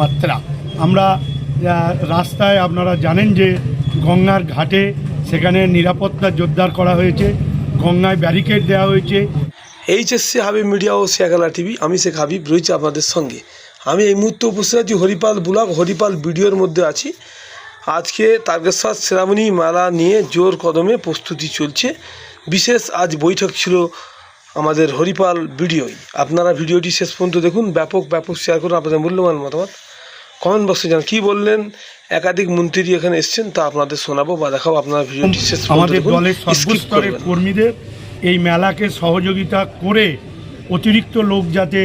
মাত্রা। আমরা রাস্তায় আপনারা জানেন যে গঙ্গার ঘাটে সেখানে নিরাপত্তা জোরদার করা হয়েছে, গঙ্গায় ব্যারিকেড দেওয়া হয়েছে। এইচএসসি হাবিব মিডিয়া ও শেখালা টিভি, আমি শেখ হাবিব, রয়েছি আপনাদের সঙ্গে। আমি এই মুহূর্তে উপস্থিত আছি হরিপাল ব্লক হরিপাল ভিডিওর মধ্যে আছি। আজকে তারকেশ্বর শ্রাবণী মেলা নিয়ে জোর কদমে প্রস্তুতি চলছে। বিশেষ আজ বৈঠক ছিল আমাদের হরিপাল ভিডিওই আপনারা ভিডিওটি শেষ পর্যন্ত দেখুন ব্যাপক ব্যাপক শেয়ার করুন আপনাদের মূল্যবান মতামত। কমেন্ট বক্সে জানান কী বললেন? একাধিক মন্ত্রী এখানে এসছেন তা আপনাদের শোনাবো বা দেখাবো। আপনারা ভিডিওটি শেষ আমাদের দলের সর্বস্তরের কর্মীদের এই মেলাকে সহযোগিতা করে অতিরিক্ত লোক যাতে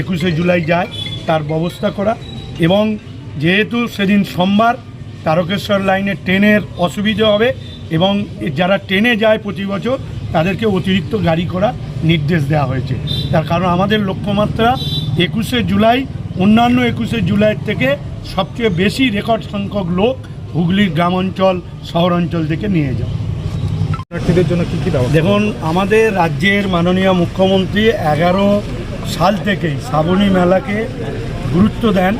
একুশে জুলাই যায় তার ব্যবস্থা করা এবং যেহেতু সেদিন সোমবার তারকেশ্বর লাইনে ট্রেনের অসুবিধা হবে এবং যারা ট্রেনে যায় প্রতি বছর তাদেরকে অতিরিক্ত গাড়ি করা নির্দেশ দেওয়া হয়েছে। তার কারণ আমাদের লক্ষ্যমাত্রা একুশে জুলাই অন্যান্য একুশে জুলাইয়ের থেকে সবচেয়ে বেশি রেকর্ড সংখ্যক লোক হুগলির গ্রাম অঞ্চল শহর অঞ্চল থেকে নিয়ে যাওয়া প্রার্থীদের জন্য কি কি দেখুন আমাদের রাজ্যের মাননীয় মুখ্যমন্ত্রী এগারো সাল থেকেই শ্রাবণী মেলাকে গুরুত্ব দেন।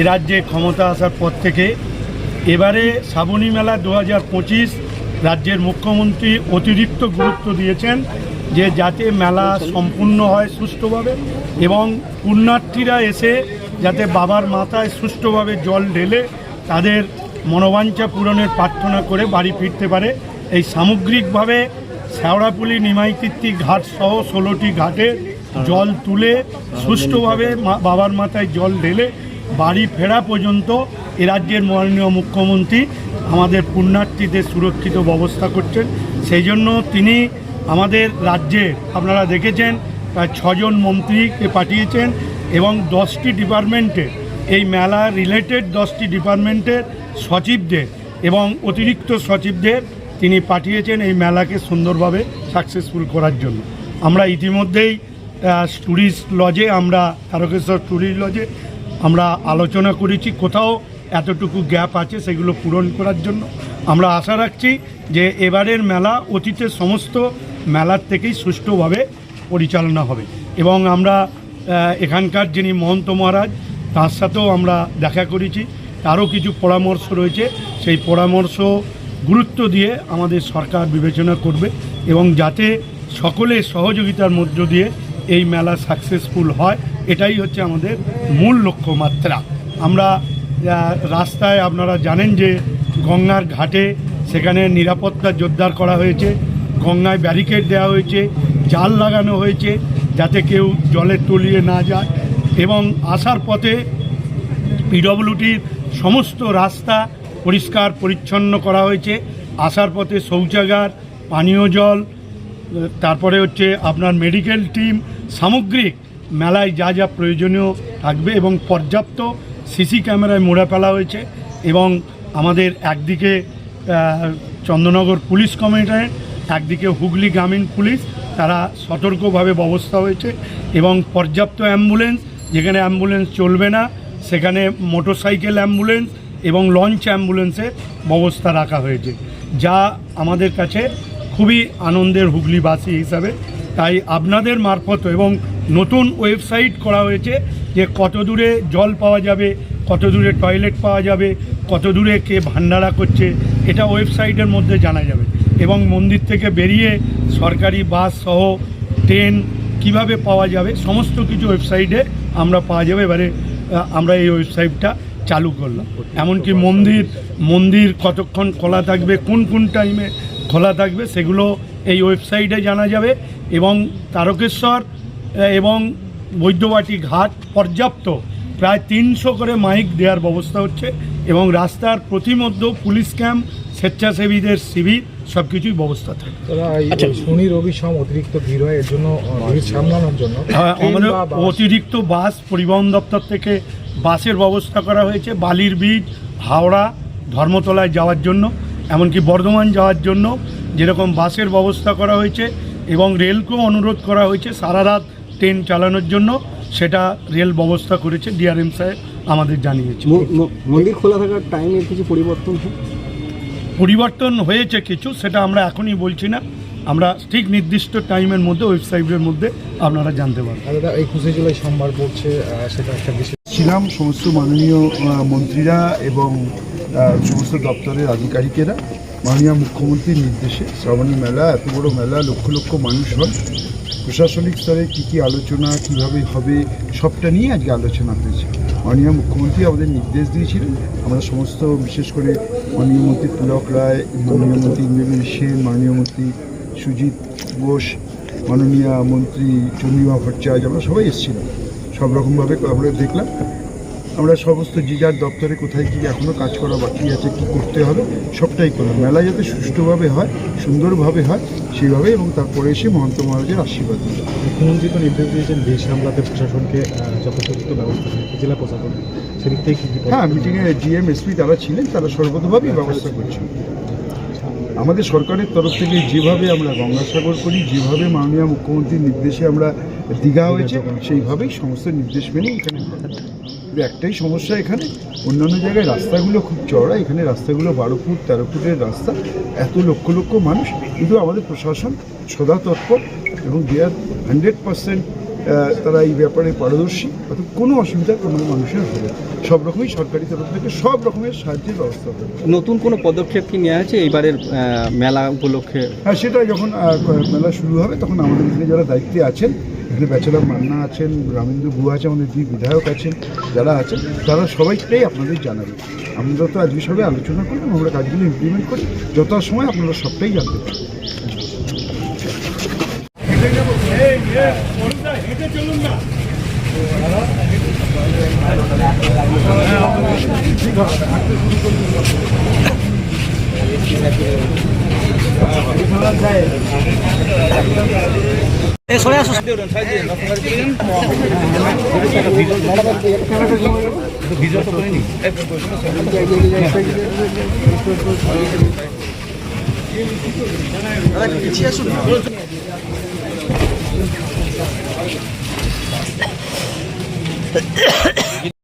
এ রাজ্যে ক্ষমতা আসার পর থেকে এবারে শ্রাবণী মেলা দু হাজার পঁচিশ রাজ্যের মুখ্যমন্ত্রী অতিরিক্ত গুরুত্ব দিয়েছেন যে যাতে মেলা সম্পূর্ণ হয় সুষ্ঠুভাবে এবং পুণ্যার্থীরা এসে যাতে বাবার মাথায় সুষ্ঠুভাবে জল ঢেলে তাদের মনোবাঞ্ছা পূরণের প্রার্থনা করে বাড়ি ফিরতে পারে। এই সামগ্রিকভাবে শেওড়াপুলি নিমাইতিত্তি ঘাট সহ ষোলোটি ঘাটে জল তুলে সুষ্ঠুভাবে বাবার মাথায় জল ঢেলে বাড়ি ফেরা পর্যন্ত এ রাজ্যের মাননীয় মুখ্যমন্ত্রী আমাদের পুণ্যার্থীদের সুরক্ষিত ব্যবস্থা করছেন। সেই জন্য তিনি আমাদের রাজ্যে, আপনারা দেখেছেন, প্রায় ছজন মন্ত্রীকে পাঠিয়েছেন এবং দশটি ডিপার্টমেন্টে, এই মেলা রিলেটেড দশটি ডিপার্টমেন্টের সচিবদের এবং অতিরিক্ত সচিবদের তিনি পাঠিয়েছেন এই মেলাকে সুন্দরভাবে সাকসেসফুল করার জন্য। আমরা ইতিমধ্যেই ট্যুরিস্ট লজে আমরা তারকেশ্বর ট্যুরিস্ট লজে আমরা আলোচনা করেছি। কোথাও এতটুকু গ্যাপ আছে সেগুলো পূরণ করার জন্য। আমরা আশা রাখছি যে এবারের মেলা অতীতের সমস্ত মেলার থেকেই সুষ্ঠুভাবে পরিচালনা হবে। এবং আমরা এখানকার যিনি মহন্ত মহারাজ, তার সাথেও আমরা দেখা করেছি। তারও কিছু পরামর্শ রয়েছে। সেই পরামর্শ গুরুত্ব দিয়ে আমাদের সরকার বিবেচনা করবে এবং যাতে সকলে সহযোগিতার মধ্য দিয়ে এই মেলা সাকসেসফুল হয়, এটাই হচ্ছে আমাদের মূল লক্ষ্যমাত্রা। আমরা রাস্তায় আপনারা জানেন যে গঙ্গার ঘাটে সেখানে নিরাপত্তা জোরদার করা হয়েছে, গঙ্গায় ব্যারিকেড দেওয়া হয়েছে, জাল লাগানো হয়েছে যাতে কেউ জলে তলিয়ে না যায় এবং আসার পথে পিডব্লিউটির সমস্ত রাস্তা পরিষ্কার পরিচ্ছন্ন করা হয়েছে। আসার পথে শৌচাগার, পানীয় জল, তারপরে হচ্ছে আপনার মেডিকেল টিম, সামগ্রিক মেলায় যা যা প্রয়োজনীয় থাকবে এবং পর্যাপ্ত সিসি ক্যামেরায় মোড়া ফেলা হয়েছে এবং আমাদের একদিকে চন্দ্রনগর পুলিশ কমিশনারেট, একদিকে হুগলি গ্রামীণ পুলিশ, তারা সতর্কভাবে ব্যবস্থা হয়েছে এবং পর্যাপ্ত অ্যাম্বুলেন্স, যেখানে অ্যাম্বুলেন্স চলবে না, সেখানে মোটরসাইকেল অ্যাম্বুলেন্স এবং লঞ্চ অ্যাম্বুলেন্সের ব্যবস্থা রাখা হয়েছে, যা আমাদের কাছে খুবই আনন্দের হুগলিবাসী হিসাবে। তাই আপনাদের মারফত এবং নতুন ওয়েবসাইট করা হয়েছে যে কত দূরে জল পাওয়া যাবে, কত দূরে টয়লেট পাওয়া যাবে, কত দূরে কে ভান্ডারা করছে, এটা ওয়েবসাইটের মধ্যে জানা যাবে। এবং মন্দির থেকে বেরিয়ে সরকারি বাস সহ ট্রেন কীভাবে পাওয়া যাবে, সমস্ত কিছু ওয়েবসাইটে আমরা পাওয়া যাবে। এবারে আমরা এই ওয়েবসাইটটা চালু করলাম। এমনকি মন্দির মন্দির কতক্ষণ খোলা থাকবে, কোন কোন টাইমে খোলা থাকবে, সেগুলো এই ওয়েবসাইটে জানা যাবে। এবং তারকেশ্বর এবং বৈদ্যবাটি ঘাট পর্যাপ্ত। প্রায় তিনশো করে মাইক দেওয়ার ব্যবস্থা হচ্ছে এবং রাস্তার প্রতিমধ্য পুলিশ ক্যাম্প স্বেচ্ছাসেবীদের শিবির সব কিছুই ব্যবস্থা থাকে। শনি রবি সম অতিরিক্ত ভিড় হয় এর জন্য সামলানোর জন্য হ্যাঁ, আমাদের অতিরিক্ত বাস পরিবহন দপ্তর থেকে বাসের ব্যবস্থা করা হয়েছে বালির বীজ হাওড়া ধর্মতলায় যাওয়ার জন্য এমনকি বর্ধমান যাওয়ার জন্য। যেরকম বাসের ব্যবস্থা করা হয়েছে এবং রেলকেও অনুরোধ করা হয়েছে সারা রাত ট্রেন চালানোর জন্য সেটা রেল ব্যবস্থা করেছে ডিআরএম সাহেব আমাদের জানিয়েছে। মন্দির খোলা থাকার টাইমে কিছু পরিবর্তন পরিবর্তন হয়েছে কিছু সেটা আমরা এখনই বলছি না। আমরা ঠিক নির্দিষ্ট টাইমের মধ্যে ওয়েবসাইটের মধ্যে আপনারা জানতে পারবেন। আর দাদা একুশে জুলাই সোমবার পড়ছে সেটা একটা বিশেষ ছিলাম সমস্ত মাননীয় মন্ত্রীরা এবং সমস্ত দপ্তরের আধিকারিকেরা। মাননীয় মুখ্যমন্ত্রীর নির্দেশে শ্রাবণী মেলা এত বড় মেলা লক্ষ লক্ষ মানুষ হয়। প্রশাসনিক স্তরে কী কী আলোচনা, কীভাবে হবে, সবটা নিয়ে আজকে আলোচনা হয়েছে। মাননীয় মুখ্যমন্ত্রী আমাদের নির্দেশ দিয়েছিলেন। আমরা সমস্ত, বিশেষ করে মাননীয় মন্ত্রী পুলক রায়, মাননীয় মন্ত্রী ইন্দ্রনীল সেন, মাননীয় মন্ত্রী সুজিত বোস, মাননীয় মন্ত্রী চন্দ্রিমা ভট্টাচার্য, আমরা সবাই এসেছিলাম। সব রকমভাবে আমরা দেখলাম। আমরা সমস্ত যে যার দপ্তরে কোথায় কী এখনও কাজ করা বাকি আছে কি করতে হবে সবটাই করলাম মেলা যাতে সুষ্ঠুভাবে হয় সুন্দরভাবে হয় সেইভাবে এবং তারপরে এসে মহন্ত মহারাজের আশীর্বাদ মুখ্যমন্ত্রী তো নির্দেশ দিয়েছেন ভিড় সামলাতে প্রশাসনকে যথোপযুক্ত ব্যবস্থা জেলা প্রশাসন সেদিক থেকে হ্যাঁ মিটিংয়ে জিএম এসপি যারা ছিলেন তারা সর্বতভাবেই ব্যবস্থা করছেন। আমাদের সরকারের তরফ থেকে যেভাবে আমরা গঙ্গাসাগর করি যেভাবে মাননীয় মুখ্যমন্ত্রীর নির্দেশে আমরা দীঘা হয়েছে সেইভাবেই সমস্ত নির্দেশ মেনে এখানে একটাই সমস্যা এখানে অন্যান্য জায়গায় রাস্তাগুলো খুব চড়া এখানে রাস্তাগুলো বারো ফুট তেরো ফুটের রাস্তা এত লক্ষ লক্ষ মানুষ। কিন্তু আমাদের প্রশাসন সদা তৎপর এবং দে আর হান্ড্রেড পার্সেন্ট তারা এই ব্যাপারে পারদর্শী। অর্থাৎ কোনো অসুবিধা কোনো মানুষের হবে। সব রকমই সরকারি তরফ থেকে সব রকমের সাহায্যের ব্যবস্থা হবে। নতুন কোনো পদক্ষেপ কি নেওয়া আছে এইবারের মেলা উপলক্ষে? হ্যাঁ সেটা যখন মেলা শুরু হবে তখন আমাদের এখানে যারা দায়িত্বে আছেন এখানে ব্যাচেলার মান্না আছেন, রামেন্দ্র গুহা আছে আমাদের দুই বিধায়ক আছেন, যারা আছেন, তারা সবাইটাই আপনাদের জানাবেন আমরা তো আজ বিষয়ে আলোচনা করি আমরা কাজগুলো ইমপ্লিমেন্ট করি, যথাসময় আপনারা সবটাই জানতে পারবেন। সরে আসো। পিছিয়ে আসুন